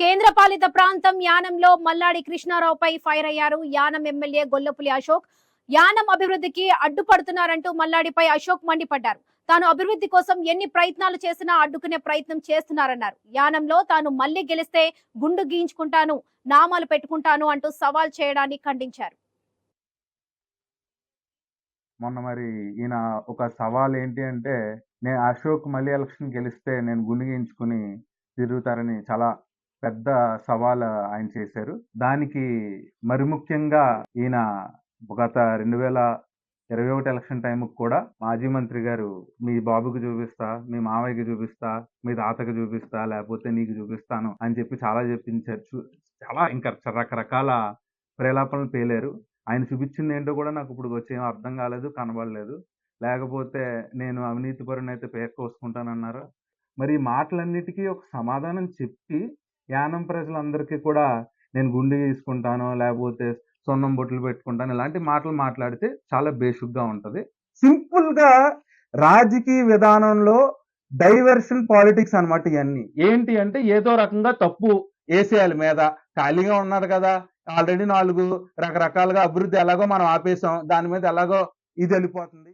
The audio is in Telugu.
కేంద్రపాలిత ప్రాంతం యానంలో మల్లాడి కృష్ణారావుపై ఫైర్ అయ్యారు. యానం ఎమ్మెల్యే గొల్లపులి అశోక్ యానం అభివృద్ధికి అడ్డుపడుతున్నారంటూ మల్లాడిపై అశోక్ మండిపడ్డారు. తాను అభివృద్ధి కోసం ఎన్ని ప్రయత్నాలు చేసినా అడ్డుకునే ప్రయత్నం చేస్తున్నారన్నారు. యానంలో తాను మళ్ళీ గెలిస్తే గుండు గీయించుకుంటాను నామాలు పెట్టుకుంటాను అంటూ సవాల్ చేయడాన్ని ఖండించారు. మొన్న మరి ఈయన ఒక సవాల్ ఏంటి అంటే నేను అశోక్ మళ్ళీ ఎలక్షన్ గెలిస్తే నేను గునిగించుకుని తిరుగుతారని చాలా పెద్ద సవాల్ ఆయన చేశారు. దానికి మరి ముఖ్యంగా ఈయన గత రెండు వేల ఇరవై ఒకటి ఎలక్షన్ టైంకి కూడా మాజీ మంత్రి గారు మీ బాబుకి చూపిస్తా మీ మావయ్యకి చూపిస్తా మీ తాతకి చూపిస్తా లేకపోతే నీకు చూపిస్తాను అని చెప్పి చాలా చెప్పించారు. చాలా ఇంకా రకరకాల ప్రేలాపనలు పేలారు. ఆయన చూపించింది ఏంటో కూడా నాకు ఇప్పుడు వచ్చేం అర్థం కాలేదు కనబడలేదు. లేకపోతే నేను అవినీతి పరుని అయితే పేరు కోసుకుంటానన్నారు. మరి మాటలన్నిటికీ ఒక సమాధానం చెప్పి యానం ప్రజలందరికీ కూడా నేను గుండె తీసుకుంటాను లేకపోతే సొన్నం బొట్లు పెట్టుకుంటాను ఇలాంటి మాటలు మాట్లాడితే చాలా బేసిక్గా ఉంటుంది. సింపుల్గా రాజకీయ విధానంలో డైవర్షన్ పాలిటిక్స్ అన్నమాట ఇవన్నీ ఏంటి అంటే ఏదో రకంగా తప్పు వేసేయాలి మీద. ఖాళీగా ఉన్నారు కదా. ఆల్రెడీ నాలుగు రకరకాలుగా అభివృద్ధి ఎలాగో మనం ఆపేసాం. దాని మీద ఎలాగో ఇది వెళ్ళిపోతుంది.